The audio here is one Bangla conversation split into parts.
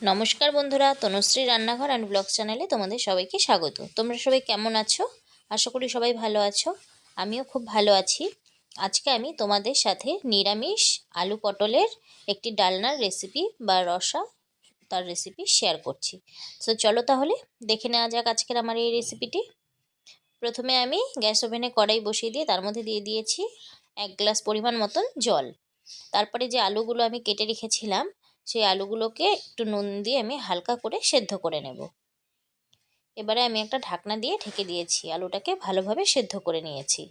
নমস্কার বন্ধুরা, তনুশ্রী রান্নাঘর অ্যান্ড ব্লগ চ্যানেলে তোমাদের সবাইকে স্বাগত। তোমরা সবাই কেমন আছো? আশা করি সবাই ভালো আছো। আমিও খুব ভালো আছি। আজকে আমি তোমাদের সাথে নিরামিষ আলু পটলের একটি ডালনার রেসিপি বা রসা তার রেসিপি শেয়ার করছি। তো চলো তাহলে দেখে নেওয়া যাক আজকের আমার এই রেসিপিটি প্রথমে আমি গ্যাস ওভেনে কড়াই বসিয়ে দিয়ে তার মধ্যে দিয়ে দিয়েছি এক গ্লাস পরিমাণ মতন জল। তারপরে যে আলুগুলো আমি কেটে রেখেছিলাম সেই আলুগুলোকে একটু নুন দিয়ে আমি হালকা করে সেদ্ধ করে নেব। এবারে আমি একটা ঢাকনা দিয়ে ঢেকে দিয়েছি, আলুটাকে ভালোভাবে সেদ্ধ করে নিয়েছি।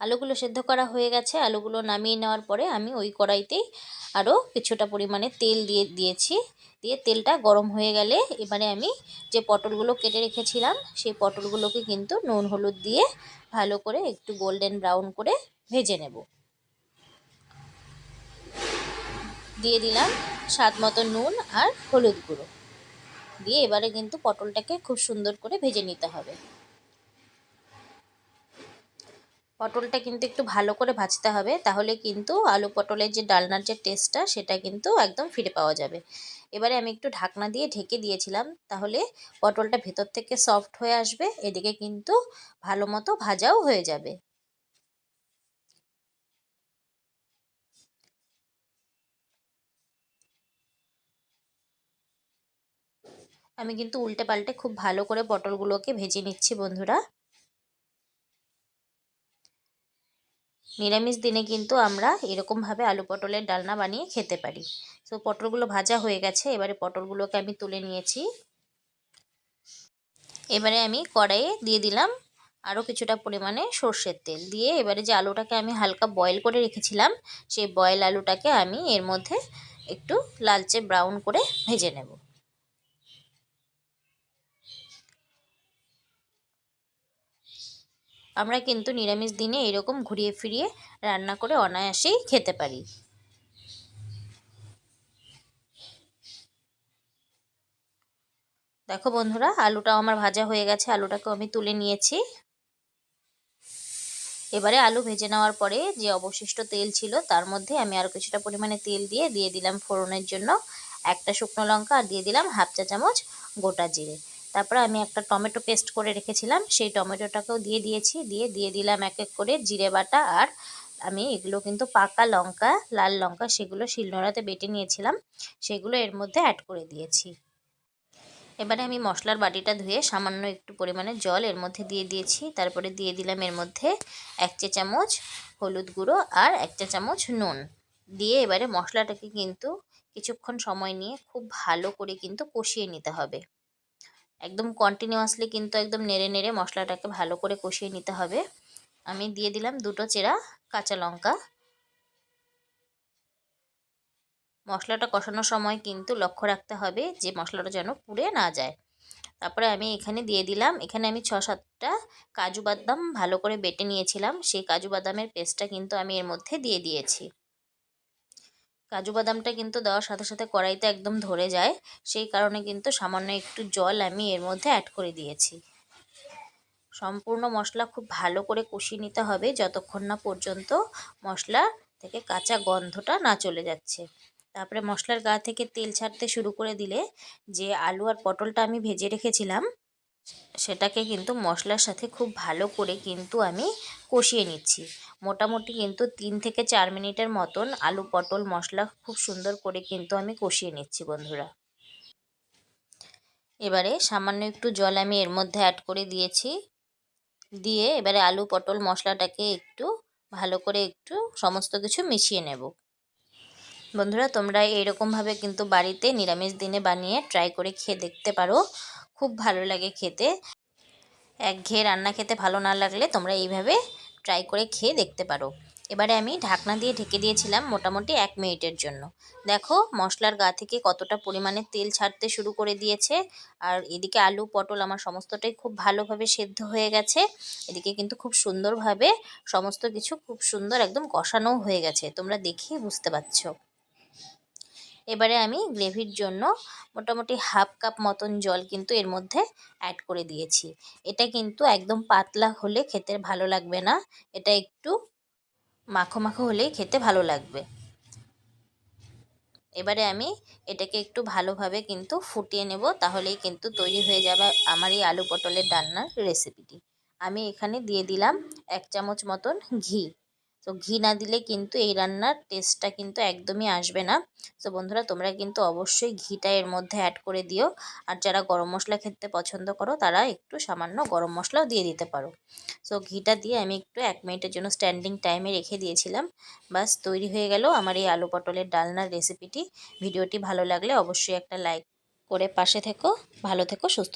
আলুগুলো সেদ্ধ করা হয়ে গেছে, আলুগুলো নামিয়ে নেওয়ার পরে আমি ওই কড়াইতেই আরও কিছুটা পরিমাণে তেল দিয়ে দিয়েছি। দিয়ে তেলটা গরম হয়ে গেলে এবারে আমি যে পটলগুলো কেটে রেখেছিলাম, সেই পটলগুলোকে কিন্তু নুন, হলুদ দিয়ে ভালো করে একটু গোল্ডেন ব্রাউন করে ভেজে নেব। দিয়ে দিলাম স্বাদ মতো নুন আর হলুদ গুঁড়ো। দিয়ে এবারে কিন্তু পটলটাকে খুব সুন্দর করে ভেজে নিতে হবে। পটলটা কিন্তু একটু ভালো করে ভাজতে হবে, তাহলে কিন্তু আলু পটলের যে ডালনার যে টেস্টটা, সেটা কিন্তু একদম ফিরে পাওয়া যাবে। এবারে আমি একটু ঢাকনা দিয়ে ঢেকে দিয়েছিলাম, তাহলে পটলটা ভেতর থেকে সফট হয়ে আসবে, এদিকে কিন্তু ভালো মতো ভাজাও হয়ে যাবে। আমি কিন্তু উল্টে পাল্টে খুব ভালো করে পটলগুলোকে ভেজে নিচ্ছি, বন্ধুরা। নিরামিষ দিনে কিন্তু আমরা এরকমভাবে আলু পটলের ডালনা বানিয়ে খেতে পারি। তো পটলগুলো ভাজা হয়ে গেছে, এবারে পটলগুলোকে আমি তুলে নিয়েছি। এবারে আমি কড়াইয়ে দিয়ে দিলাম আরও কিছুটা পরিমাণে সর্ষের তেল দিয়ে, এবারে যে আলুটাকে আমি হালকা বয়েল করে রেখেছিলাম, সেই বয়েল আলুটাকে আমি এর মধ্যে একটু লালচে ব্রাউন করে ভেজে নেব। আমরা কিন্তু নিরামিষ দিনে এরকম ঘুরিয়ে ফিরিয়ে রান্না করে অনায়াসেই খেতে পারি। দেখো বন্ধুরা, আলুটাও আমার ভাজা হয়ে গেছে, আলুটাকেও আমি তুলে নিয়েছি। এবারে আলু ভেজে নেওয়ার পরে যে অবশিষ্ট তেল ছিল, তার মধ্যে আমি আরও কিছুটা পরিমাণে তেল দিয়ে দিয়ে দিলাম ফোড়নের জন্য। একটা শুকনো লঙ্কা আর দিয়ে দিলাম হাফ চা চামচ গোটা জিরে। তারপরে আমি একটা টমেটো পেস্ট করে রেখেছিলাম, সেই টমেটোটাকেও দিয়ে দিয়েছি, দিয়ে দিয়ে দিলাম এক এক করে জিরে বাটা আর আমি এগুলো কিন্তু পাকা লঙ্কা, লাল লঙ্কা সেগুলো শিলনোড়াতে বেটে নিয়েছিলাম, সেগুলো এর মধ্যে অ্যাড করে দিয়েছি। এবারে আমি মশলার বাটিটা ধুয়ে সামান্য একটু পরিমাণে জল এর মধ্যে দিয়ে দিয়েছি, তারপরে দিয়ে দিলাম এর মধ্যে এক চা চামচ হলুদ গুঁড়ো আর এক চা চামচ নুন। দিয়ে এবারে মশলাটাকে কিন্তু কিছুক্ষণ সময় নিয়ে খুব ভালো করে কিন্তু কষিয়ে নিতে হবে। একদম কন্টিনিউয়াসলি কিন্তু একদম নেড়ে নেড়ে মশলাটাকে ভালো করে কষিয়ে নিতে হবে। আমি দিয়ে দিলাম দুটো চেরা কাঁচা লঙ্কা। মশলাটা কষানোর সময় কিন্তু লক্ষ্য রাখতে হবে যে মশলাটা যেন পুড়ে না যায়। তারপরে আমি এখানে দিয়ে দিলাম, এখানে আমি ছ সাতটা কাজু বাদাম ভালো করে বেটে নিয়েছিলাম। সেই কাজু বাদামের পেস্টটা কিন্তু আমি এর মধ্যে দিয়ে দিয়েছি। কাজু বাদামটা কিন্তু দেওয়ার সাথে সাথে কড়াইতে একদম ধরে যায়। সেই কারণে কিন্তু সামান্য একটু জল আমি এর মধ্যে অ্যাড করে দিয়েছি। সম্পূর্ণ মশলা খুব ভালো করে কষিয়ে নিতে হবে যতক্ষণ না পর্যন্ত মশলা থেকে কাঁচা গন্ধটা না চলে যাচ্ছে। তারপরে মশলার গা থেকে তেল ছাড়তে শুরু করে দিলে যে আলু আর পটলটা আমি ভেজে রেখেছিলাম সেটাকে কিন্তু মশলার সাথে খুব ভালো করে কিন্তু আমি কষিয়ে নিচ্ছি। মোটামুটি কিন্তু তিন থেকে চার মিনিটের মতন আলু পটল মশলা খুব সুন্দর করে কিন্তু আমি কষিয়ে নিচ্ছি, বন্ধুরা। এবারে সামান্য একটু জল আমি এর মধ্যে অ্যাড করে দিয়েছি। দিয়ে এবারে আলু পটল মশলাটাকে একটু ভালো করে একটু সমস্ত কিছু মিশিয়ে নেব। বন্ধুরা, তোমরা এইরকমভাবে কিন্তু বাড়িতে নিরামিষ দিনে বানিয়ে ট্রাই করে খেয়ে দেখতে পারো। খুব ভালো লাগে খেতে। এক একঘেয়ে রান্না খেতে ভালো না লাগলে তোমরা এইভাবে ট্রাই করে খেয়ে দেখতে পারো। এবারে আমি ঢাকনা দিয়ে ঢেকে দিয়েছিলাম মোটামুটি এক মিনিটের জন্য। দেখো মশলার গা থেকে কতটা পরিমাণে তেল ছাড়তে শুরু করে দিয়েছে। আর এদিকে আলু, পটল আমার সমস্তটাই খুব ভালোভাবে সেদ্ধ হয়ে গেছে। এদিকে কিন্তু খুব সুন্দরভাবে সমস্ত কিছু খুব সুন্দর একদম কষানোও হয়ে গেছে। তোমরা দেখেই বুঝতে পারছ। এবারে আমি গ্রেভির জন্য মোটামুটি হাফ কাপ মতন জল কিন্তু এর মধ্যে অ্যাড করে দিয়েছি। এটা কিন্তু একদম পাতলা হলে খেতে ভালো লাগবে না। এটা একটু মাখো মাখো হলেই খেতে ভালো লাগবে। এবারে আমি এটাকে একটু ভালোভাবে কিন্তু ফুটিয়ে নেব, তাহলেই কিন্তু তৈরি হয়ে যাবে আমার এই আলু পটলের ডান্নার রেসিপিটি আমি এখানে দিয়ে দিলাম এক চামচ মতন ঘি। তো ঘি না দিলে কিন্তু এই রান্নার টেস্টটা কিন্তু একদমই আসবে না। তো বন্ধুরা, তোমরা কিন্তু অবশ্যই ঘিটা এর মধ্যে অ্যাড করে দিও। আর যারা গরম মশলা খেতে পছন্দ করো, তারা একটু সামান্য গরম মশলাও দিয়ে দিতে পারো। সো ঘিটা দিয়ে আমি একটু এক মিনিটের জন্য স্ট্যান্ডিং টাইমে রেখে দিয়েছিলাম। বাস তৈরি হয়ে গেল আমার এই আলু পটলের ডালনার রেসিপিটি ভিডিওটি ভালো লাগলে অবশ্যই একটা লাইক করে পাশে থেকো। ভালো থেকো, সুস্থ